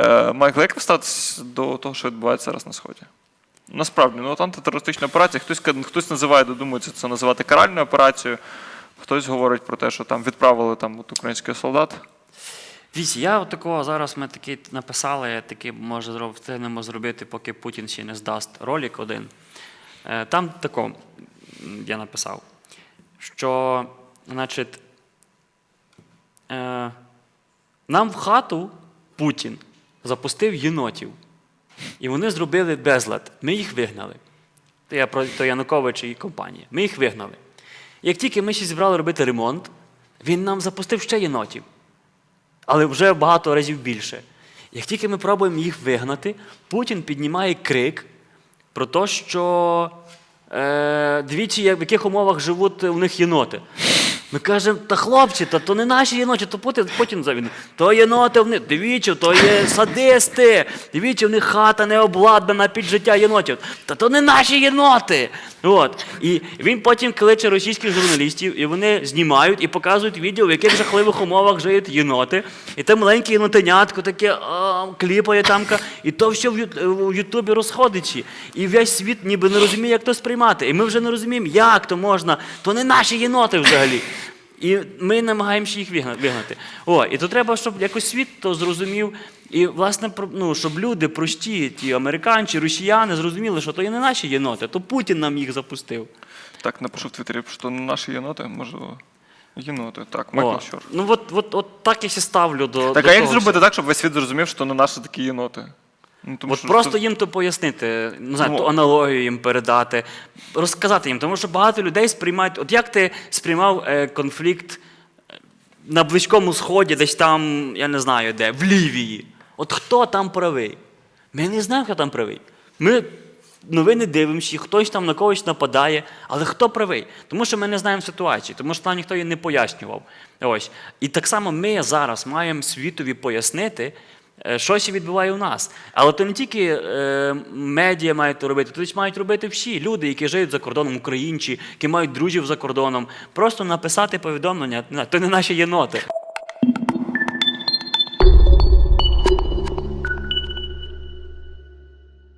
Е, Майкл, як ви ставитесь до того, що відбувається зараз на Сході? Насправді, ну от антитерористична операція, хтось, хтось називає, додумується це називати каральною операцією, хтось говорить про те, що там відправили там от українських солдат. Дивіться, я от такого зараз ми такий написали, такий може зроб- встигнемо зробити, поки Путін ще не здасть ролик один. Е, Там тако я написав, що, значить, е, нам в хату Путін запустив єнотів. І вони зробили безлад. Ми їх вигнали. То я про то Янукович і компанія. Ми їх вигнали. Як тільки ми ще зібрали робити ремонт, він нам запустив ще єнотів але вже багато разів більше. Як тільки ми пробуємо їх вигнати, Путін піднімає крик про те, що е, двічі, в яких умовах живуть у них єноти. Ми кажемо, та хлопці, та то не наші єноти, то Путін, Путін завін. То єноти в них, дивіться, то є садисти, дивіться, в них хата не обладнана під життя єнотів. Та то не наші єноти. От. І він потім кличе російських журналістів, і вони знімають і показують відео, в яких жахливих умовах живуть єноти. І те маленьке єнотенятко таке кліпає тамка, і то все в Ютубі розходиться. І весь світ ніби не розуміє, як то сприймати. І ми вже не розуміємо, як то можна. То не наші єноти взагалі. І ми намагаємося їх вигнати. О, і то треба, щоб якось світ то зрозумів. І, власне, ну, щоб люди прості, ті американці, росіяни, зрозуміли, що то і не наші єноти, то Путін нам їх запустив. Так, напишу в Твіттері, що наші єноти, можливо. Єноти, так, Майкл О, ну от, от, от так я ще ставлю до. Так, до а як зробити так, щоб весь світ зрозумів, що не наші такі єноти? Ну, тому От що просто це- їм то пояснити, не знаю, Ну, ту аналогію їм передати, розказати їм, тому що багато людей сприймають. От як ти сприймав е, конфлікт е, на Близькому Сході, десь там, я не знаю де, в Лівії. От хто там правий? Ми не знаємо, хто там правий. Ми новини дивимося, хтось там на когось нападає, але хто правий? Тому що ми не знаємо ситуації, тому що нам ніхто її не пояснював. Ось. І так само ми зараз маємо світові пояснити, е, що ще відбуває у нас. Але то не тільки е, медіа мають робити, то мають робити всі люди, які живуть за кордоном, українці, які мають друзів за кордоном. Просто написати повідомлення, не то не наші єноти.